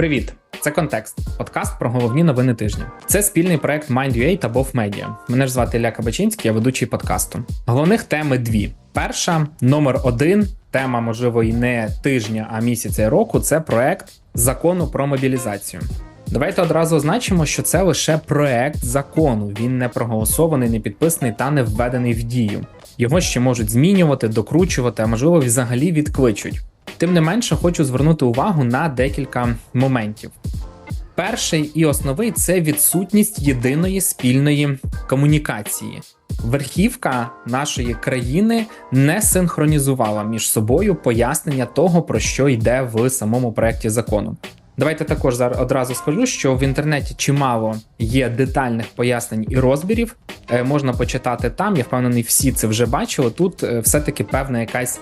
Привіт! Це контекст, подкаст про головні новини тижня. Це спільний проект Mind.ua та Bov Media. Мене ж звати Ілля Кабачинський, я ведучий подкасту. Головних теми дві: перша, номер один. Тема, можливо, і не тижня, а місяця і року. Це проект закону про мобілізацію. Давайте одразу означимо, що це лише проект закону. Він не проголосований, не підписаний та не введений в дію. Його ще можуть змінювати, докручувати, а можливо, взагалі відкличуть. Тим не менше, хочу звернути увагу на декілька моментів. Перший і основний це відсутність єдиної спільної комунікації. Верхівка нашої країни не синхронізувала між собою пояснення того, про що йде в самому проєкті закону. Давайте також зараз одразу скажу, що в інтернеті чимало є детальних пояснень і розбірів. Е, можна почитати там. Я впевнений, всі це вже бачили. Тут е, все-таки певна якась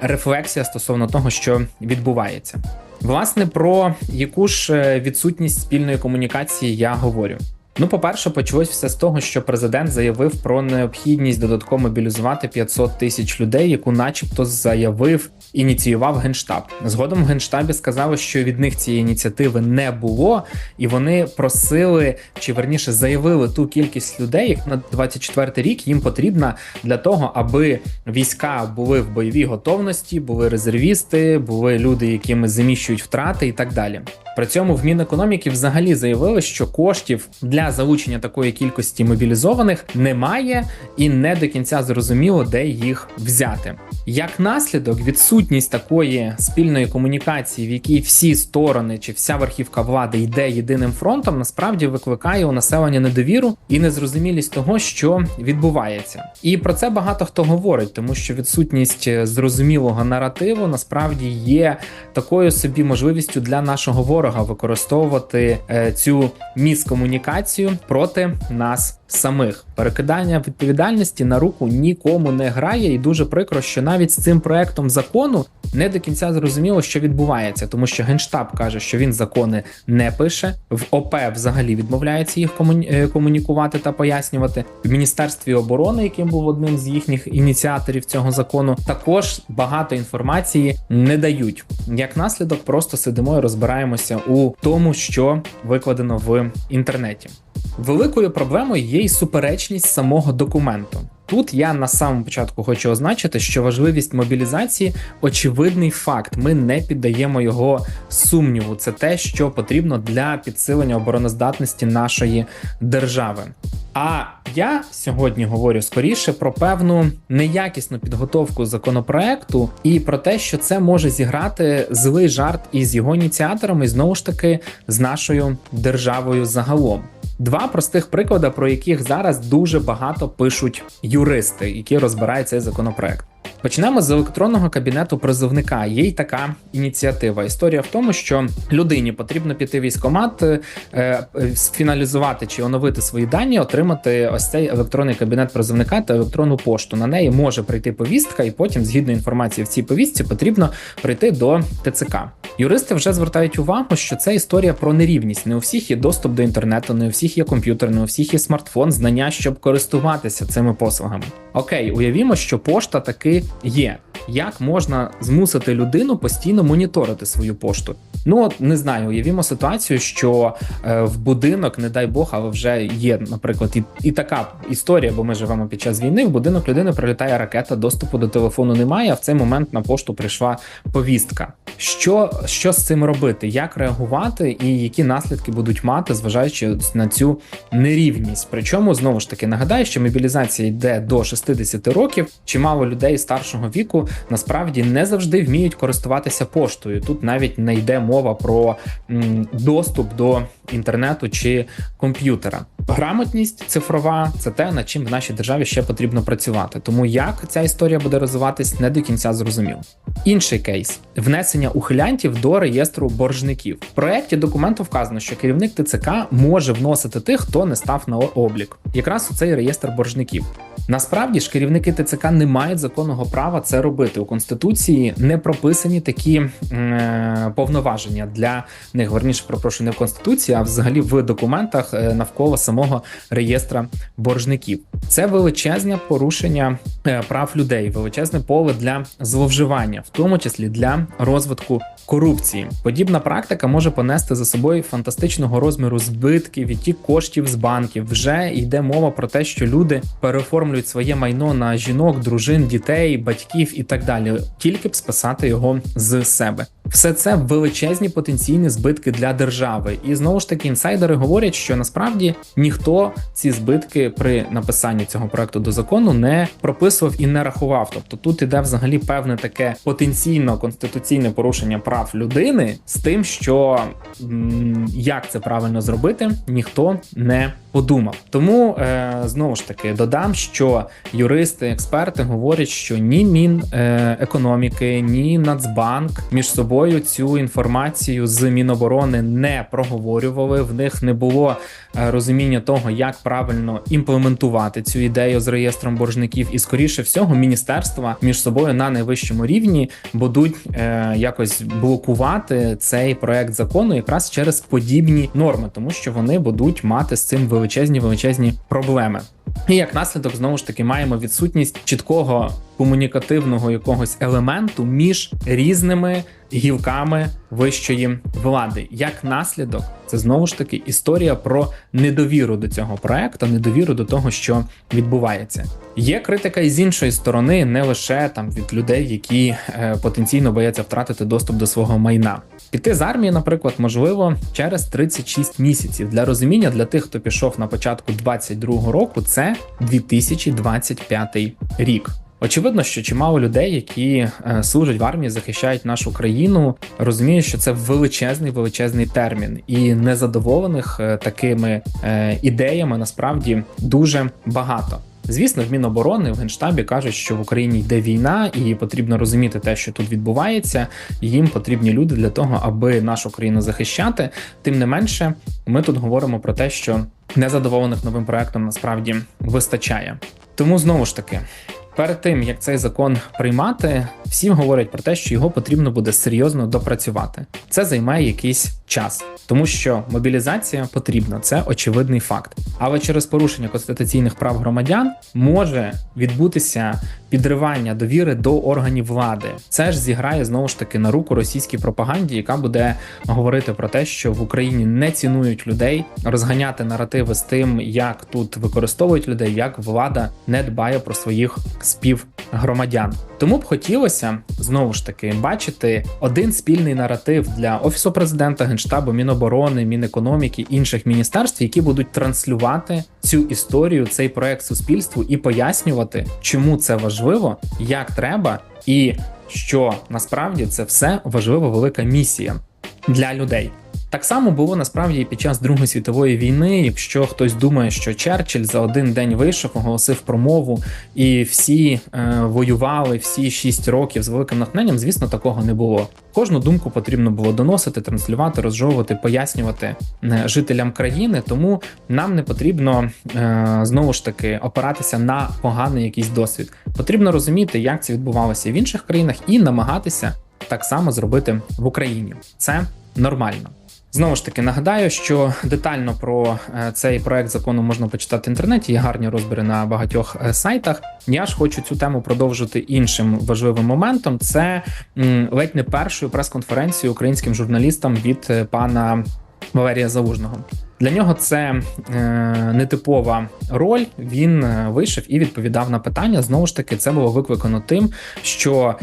рефлексія стосовно того, що відбувається. Власне, про яку ж е, відсутність спільної комунікації я говорю. Ну, по-перше, почалось все з того, що президент заявив про необхідність додатково мобілізувати 500 тисяч людей, яку, начебто, заявив, ініціював генштаб. Згодом в генштабі сказали, що від них цієї ініціативи не було, і вони просили чи верніше заявили ту кількість людей, як на 24 рік їм потрібна для того, аби війська були в бойовій готовності, були резервісти, були люди, якими заміщують втрати, і так далі. При цьому в Мінекономіки взагалі заявили, що коштів для залучення такої кількості мобілізованих немає, і не до кінця зрозуміло, де їх взяти. Як наслідок, відсутність такої спільної комунікації, в якій всі сторони чи вся верхівка влади йде єдиним фронтом, насправді викликає у населення недовіру і незрозумілість того, що відбувається. І про це багато хто говорить, тому що відсутність зрозумілого наративу насправді є такою собі можливістю для нашого ворога використовувати е, цю міскомунікацію проти нас самих. Перекидання відповідальності на руку нікому не грає, і дуже прикро, що навіть з цим проектом закону не до кінця зрозуміло, що відбувається, тому що генштаб каже, що він закони не пише. В ОП взагалі відмовляється їх е, комунікувати та пояснювати. В міністерстві оборони, яким був одним з їхніх ініціаторів цього закону, також багато інформації не дають. Як наслідок, просто сидимо і розбираємося у тому, що викладено в інтернеті. Великою проблемою є й суперечність самого документу. Тут я на самому початку хочу означити, що важливість мобілізації очевидний факт. Ми не піддаємо його сумніву. Це те, що потрібно для підсилення обороноздатності нашої держави. А я сьогодні говорю скоріше про певну неякісну підготовку законопроекту і про те, що це може зіграти злий жарт із його ініціаторами, і знову ж таки з нашою державою загалом. Два простих приклади, про яких зараз дуже багато пишуть юристи, які розбирають цей законопроект. Почнемо з електронного кабінету призовника. Є й така ініціатива. Історія в тому, що людині потрібно піти в військомат, е, е, фіналізувати чи оновити свої дані, отримати ось цей електронний кабінет призовника та електронну пошту. На неї може прийти повістка, і потім, згідно інформації в цій повістці, потрібно прийти до ТЦК. Юристи вже звертають увагу, що це історія про нерівність. Не у всіх є доступ до інтернету, не у всіх є комп'ютер, не у всіх є смартфон, знання, щоб користуватися цими послугами. Окей, уявімо, що пошта таки є. Як можна змусити людину постійно моніторити свою пошту? Ну от не знаю, уявімо ситуацію, що е, в будинок, не дай Бог, але вже є, наприклад, і, і така історія, бо ми живемо під час війни. В будинок людини прилітає ракета, доступу до телефону немає. А в цей момент на пошту прийшла повістка. Що що з цим робити? Як реагувати, і які наслідки будуть мати, зважаючи на цю нерівність? Причому знову ж таки нагадаю, що мобілізація йде до 60 років. Чимало людей старшого віку насправді не завжди вміють користуватися поштою. Тут навіть не йде мова про доступ до інтернету чи комп'ютера. Грамотність цифрова це те, над чим в нашій державі ще потрібно працювати. Тому як ця історія буде розвиватись, не до кінця зрозуміло. Інший кейс внесення ухилянтів до реєстру боржників. В проєкті документу вказано, що керівник ТЦК може вносити тих, хто не став на облік, якраз у цей реєстр боржників. Насправді ж керівники ТЦК не мають законного права це робити у конституції. Не прописані такі е, повноваження для них. Верніше, пропрошую, не в конституції, а взагалі в документах е, навколо самого реєстра боржників. Це величезне порушення е, прав людей, величезне поле для зловживання, в тому числі для розвитку корупції. Подібна практика може понести за собою фантастичного розміру збитки, відтік коштів з банків. Вже йде мова про те, що люди переоформлюють своє майно на жінок, дружин, дітей, батьків і так далі, тільки б списати його з себе. Все це величезні потенційні збитки для держави, і знову ж таки інсайдери говорять, що насправді ніхто ці збитки при написанні цього проекту до закону не прописував і не рахував. Тобто тут іде взагалі певне таке потенційно конституційне порушення прав людини з тим, що як це правильно зробити, ніхто не подумав. Тому е, знову ж таки додам, що юристи, експерти говорять, що ні Мінекономіки, ні Нацбанк між собою цю інформацію з Міноборони не проговорювали. В них не було е, розуміння того, як правильно імплементувати цю ідею з реєстром боржників, і скоріше всього, міністерства між собою на найвищому рівні будуть е, якось блокувати цей проект закону якраз через подібні норми, тому що вони будуть мати з цим величезні величезні проблеми. І як наслідок знову ж таки маємо відсутність чіткого комунікативного якогось елементу між різними гілками вищої влади. Як наслідок, це знову ж таки історія про недовіру до цього проекту, недовіру до того, що відбувається. Є критика і з іншої сторони, не лише там від людей, які е, потенційно бояться втратити доступ до свого майна. Піти з армії, наприклад, можливо, через 36 місяців. Для розуміння для тих, хто пішов на початку 22-го року, це 2025 рік. Очевидно, що чимало людей, які е, служать в армії, захищають нашу країну, розуміють, що це величезний величезний термін, і незадоволених е, такими е, ідеями насправді дуже багато. Звісно, в Міноборони в генштабі кажуть, що в Україні йде війна, і потрібно розуміти те, що тут відбувається. Їм потрібні люди для того, аби нашу країну захищати. Тим не менше, ми тут говоримо про те, що незадоволених новим проектом насправді вистачає. Тому знову ж таки перед тим як цей закон приймати, всім говорять про те, що його потрібно буде серйозно допрацювати. Це займає якийсь час, тому що мобілізація потрібна, це очевидний факт. Але через порушення конституційних прав громадян може відбутися підривання довіри до органів влади. Це ж зіграє знову ж таки на руку російській пропаганді, яка буде говорити про те, що в Україні не цінують людей, розганяти наративи з тим, як тут використовують людей, як влада не дбає про своїх співгромадян. Тому б хотілося знову ж таки бачити один спільний наратив для офісу президента, генштабу, міноборони, мінекономіки інших міністерств, які будуть транслювати цю історію, цей проект суспільству і пояснювати, чому це важливо, як треба, і що насправді це все важлива велика місія для людей. Так само було насправді і під час Другої світової війни. Якщо хтось думає, що Черчилль за один день вийшов, оголосив промову, і всі е, воювали всі шість років з великим натхненням, звісно, такого не було. Кожну думку потрібно було доносити, транслювати, розжовувати, пояснювати е, жителям країни. Тому нам не потрібно е, знову ж таки опиратися на поганий якийсь досвід. Потрібно розуміти, як це відбувалося в інших країнах, і намагатися так само зробити в Україні. Це нормально. Знову ж таки нагадаю, що детально про е, цей проект закону можна почитати в інтернеті. Є гарні розбори на багатьох е, сайтах. Я ж хочу цю тему продовжити іншим важливим моментом. Це ледь не першою прес-конференцією українським журналістам від е, пана Валерія Залужного. Для нього це е, нетипова роль. Він вийшов і відповідав на питання. Знову ж таки, це було викликано тим, що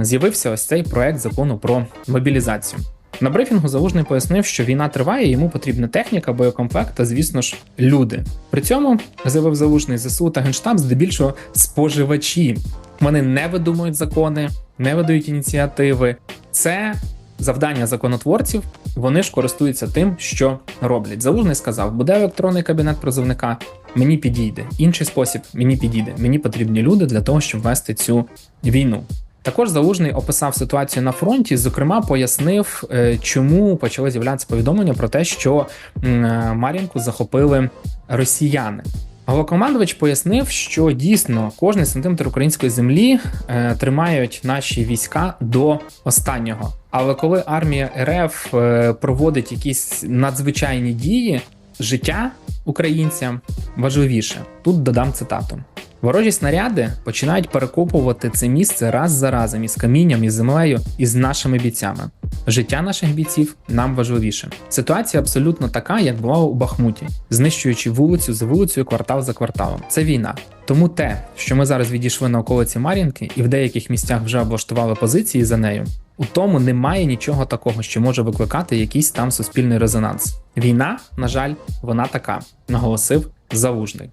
з'явився ось цей проект закону про мобілізацію. На брифінгу залужний пояснив, що війна триває, йому потрібна техніка, боєкомплект та, звісно ж, люди. При цьому заявив залужний ЗСУ та генштаб, здебільшого споживачі. Вони не видумують закони, не видають ініціативи. Це завдання законотворців. Вони ж користуються тим, що роблять. Залужний сказав: буде електронний кабінет призовника. Мені підійде інший спосіб. Мені підійде. Мені потрібні люди для того, щоб вести цю війну. Також Залужний описав ситуацію на фронті, зокрема, пояснив, е, чому почали з'являтися повідомлення про те, що е, Мар'їнку захопили росіяни. Головкомандувач пояснив, що дійсно кожний сантиметр української землі е, тримають наші війська до останнього. Але коли армія РФ проводить якісь надзвичайні дії, життя українцям важливіше. Тут додам цитату. Ворожі снаряди починають перекопувати це місце раз за разом із камінням, із землею і з нашими бійцями. Життя наших бійців нам важливіше. Ситуація абсолютно така, як була у Бахмуті, знищуючи вулицю за вулицею, квартал за кварталом. Це війна. Тому те, що ми зараз відійшли на околиці Мар'їнки і в деяких місцях вже облаштували позиції за нею, у тому немає нічого такого, що може викликати якийсь там суспільний резонанс. Війна, на жаль, вона така, наголосив Залужний.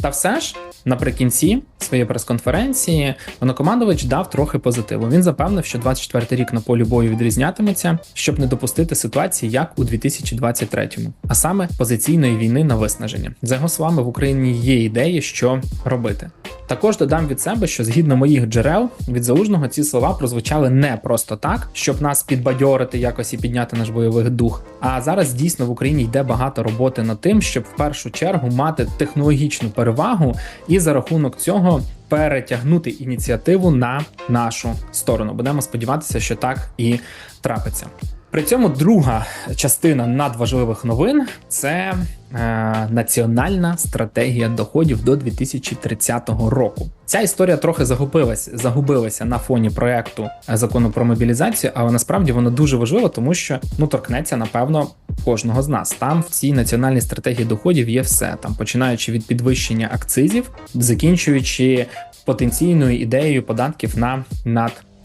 Та все ж наприкінці своєї прес-конференції Монокомандович дав трохи позитиву. Він запевнив, що 24-й рік на полі бою відрізнятиметься, щоб не допустити ситуації, як у 2023-му, а саме позиційної війни на виснаження. За його словами, в Україні є ідеї, що робити. Також додам від себе, що згідно моїх джерел від залужного ці слова прозвучали не просто так, щоб нас підбадьорити якось і підняти наш бойовий дух. А зараз дійсно в Україні йде багато роботи над тим, щоб в першу чергу мати технологічну перевагу і за рахунок цього перетягнути ініціативу на нашу сторону. Будемо сподіватися, що так і трапиться. При цьому друга частина надважливих новин це е, національна стратегія доходів до 2030 року. Ця історія трохи загубилась, загубилася на фоні проекту закону про мобілізацію, але насправді вона дуже важлива, тому що ну торкнеться напевно кожного з нас. Там в цій національній стратегії доходів є все там, починаючи від підвищення акцизів, закінчуючи потенційною ідеєю податків на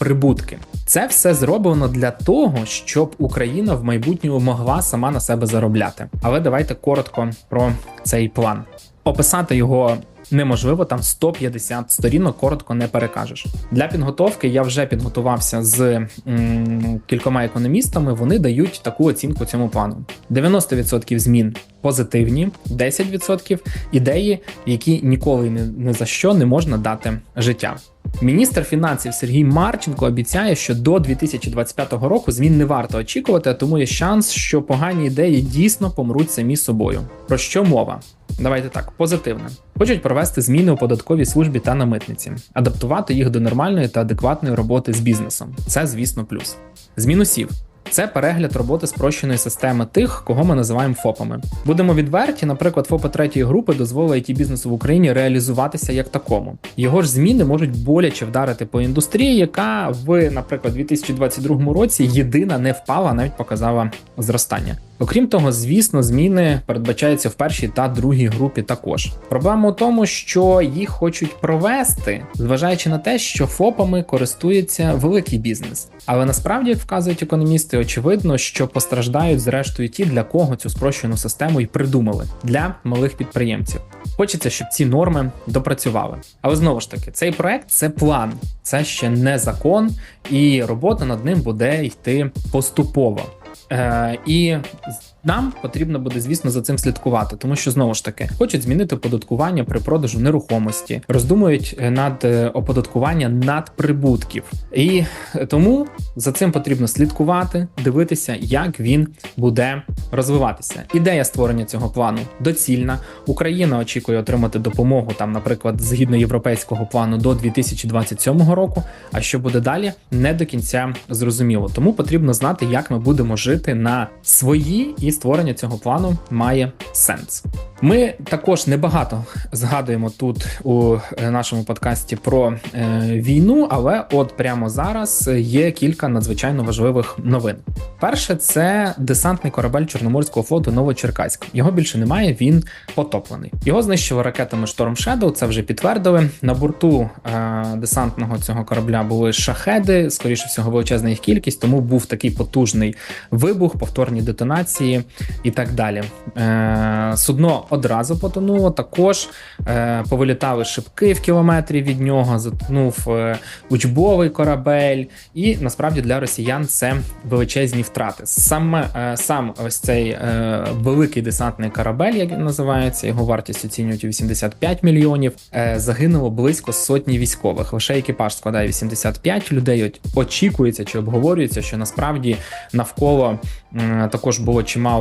надприбутки. Це все зроблено для того, щоб Україна в майбутньому могла сама на себе заробляти. Але давайте коротко про цей план. Описати його неможливо, там 150 сторінок коротко не перекажеш. Для підготовки я вже підготувався з м, кількома економістами. Вони дають таку оцінку цьому плану: 90% змін позитивні, 10% ідеї, які ніколи не за що не можна дати життя. Міністр фінансів Сергій Марченко обіцяє, що до 2025 року змін не варто очікувати, а тому є шанс, що погані ідеї дійсно помруть самі собою. Про що мова? Давайте так, позитивне. Хочуть провести зміни у податковій службі та на митниці, адаптувати їх до нормальної та адекватної роботи з бізнесом. Це, звісно, плюс. З мінусів. Це перегляд роботи спрощеної системи тих, кого ми називаємо ФОПами. Будемо відверті, наприклад, ФОПи третьої групи дозволить it бізнесу в Україні реалізуватися як такому. Його ж зміни можуть боляче вдарити по індустрії, яка в, наприклад, 2022 році єдина не впала, навіть показала зростання. Окрім того, звісно, зміни передбачаються в першій та другій групі також. Проблема у тому, що їх хочуть провести, зважаючи на те, що ФОПами користується великий бізнес. Але насправді, як вказують економісти, очевидно, що постраждають зрештою ті, для кого цю спрощену систему і придумали для малих підприємців. Хочеться, щоб ці норми допрацювали. Але знову ж таки, цей проект це план, це ще не закон, і робота над ним буде йти поступово. Е, І нам потрібно буде, звісно, за цим слідкувати, тому що знову ж таки хочуть змінити оподаткування при продажу нерухомості, роздумують е, над е, оподаткування надприбутків, і тому за цим потрібно слідкувати, дивитися, як він буде розвиватися. Ідея створення цього плану доцільна. Україна очікує отримати допомогу там, наприклад, згідно європейського плану до 2027 року. А що буде далі, не до кінця зрозуміло. Тому потрібно знати, як ми будемо жити на свої і створення цього плану має сенс. Ми також небагато згадуємо тут у нашому подкасті про е, війну, але от прямо зараз є кілька надзвичайно важливих новин. Перше, це десантний корабель Чорноморського флоту Новочеркаськ. Його більше немає, він потоплений. Його знищили ракетами Storm Shadow, Це вже підтвердили. На борту е, десантного цього корабля були шахеди, скоріше всього, величезна їх кількість, тому був такий потужний вибух, повторні детонації і так далі. Е, Судно одразу потонуло. Також е, повилітали шибки в кілометрі від нього, затонув е, учбовий корабель, і насправді для росіян це величезні втрати. Саме сам ось цей великий десантний корабель, як він називається, його вартість оцінюють у 85 мільйонів. Загинуло близько сотні військових. Лише екіпаж складає 85 людей. Очікується чи обговорюється, що насправді навколо також було чимало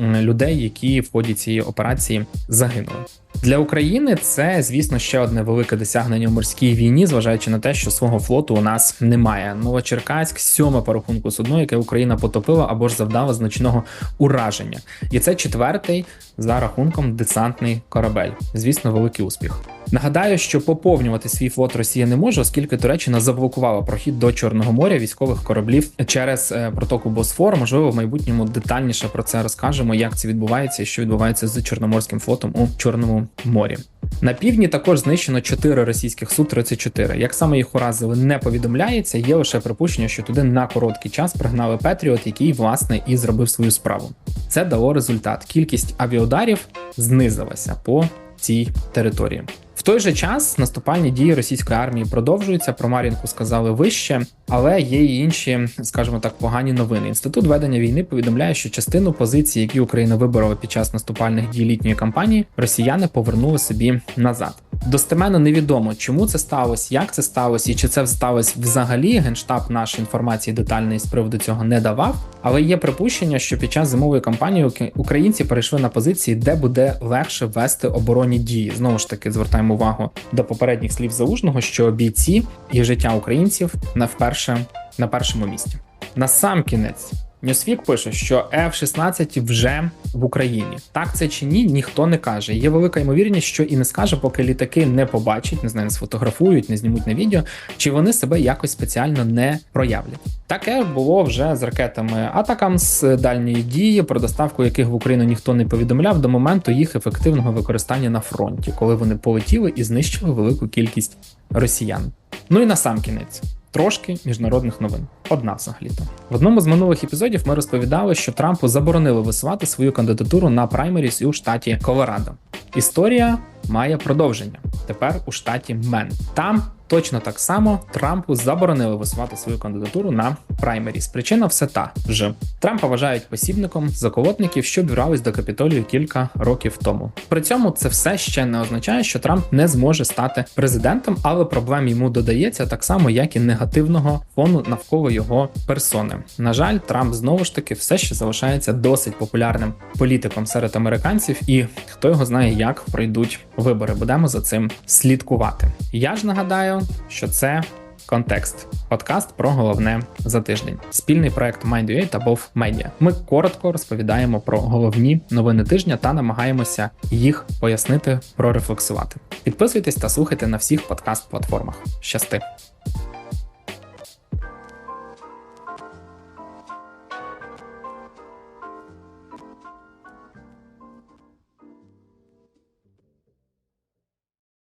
людей, які в ході цієї операції загинули. Для України це, звісно, ще одне велике досягнення в морській війні, зважаючи на те, що свого флоту у нас немає. Новочеркаськ, сьоме по рахунку судно, яке Україна потопила або ж завдала значного ураження, і це четвертий за рахунком десантний корабель. Звісно, великий успіх. Нагадаю, що поповнювати свій флот Росія не може, оскільки Туреччина заблокувала прохід до Чорного моря військових кораблів через е, протоку Босфор. Можливо, в майбутньому детальніше про це розкажемо, як це відбувається і що відбувається з Чорноморським флотом у Чорному морі. На півдні також знищено 4 російських су 34 Як саме їх уразили, не повідомляється. Є лише припущення, що туди на короткий час пригнали Петріот, який власне і зробив свою справу. Це дало результат. Кількість авіаударів знизилася по цій території. Той же час наступальні дії російської армії продовжуються. Про Мар'їнку сказали вище, але є й інші, скажімо так, погані новини. Інститут ведення війни повідомляє, що частину позицій, які Україна виборола під час наступальних дій літньої кампанії, росіяни повернули собі назад. Достеменно невідомо, чому це сталося, як це сталося, і чи це сталося взагалі. Генштаб нашої інформації детальної з приводу цього не давав. Але є припущення, що під час зимової кампанії українці перейшли на позиції, де буде легше вести оборонні дії. Знову ж таки, звертаємо увагу до попередніх слів залужного, що бійці і життя українців на вперше на першому місці. На сам кінець. Ньюсвік пише, що F-16 вже в Україні. Так це чи ні, ніхто не каже. Є велика ймовірність, що і не скаже, поки літаки не побачать, не знаю, не сфотографують, не знімуть на відео, чи вони себе якось спеціально не проявлять. Таке було вже з ракетами Атакам з дальньої дії, про доставку яких в Україну ніхто не повідомляв до моменту їх ефективного використання на фронті, коли вони полетіли і знищили велику кількість росіян. Ну і на сам кінець трошки міжнародних новин. Одна взагалі-то. В одному з минулих епізодів ми розповідали, що Трампу заборонили висувати свою кандидатуру на праймеріс у штаті Колорадо. Історія має продовження тепер у штаті Мен. Там Точно так само Трампу заборонили висувати свою кандидатуру на праймеріс. Причина все та ж Трампа вважають посібником заколотників, що бюрались до капітолію кілька років тому. При цьому це все ще не означає, що Трамп не зможе стати президентом, але проблем йому додається так само, як і негативного фону навколо його персони. На жаль, Трамп знову ж таки все ще залишається досить популярним політиком серед американців, і хто його знає, як пройдуть вибори. Будемо за цим слідкувати. Я ж нагадаю що це контекст. Подкаст про головне за тиждень. Спільний проект Mind.ua та Bov Media. Ми коротко розповідаємо про головні новини тижня та намагаємося їх пояснити, прорефлексувати. Підписуйтесь та слухайте на всіх подкаст-платформах. Щасти!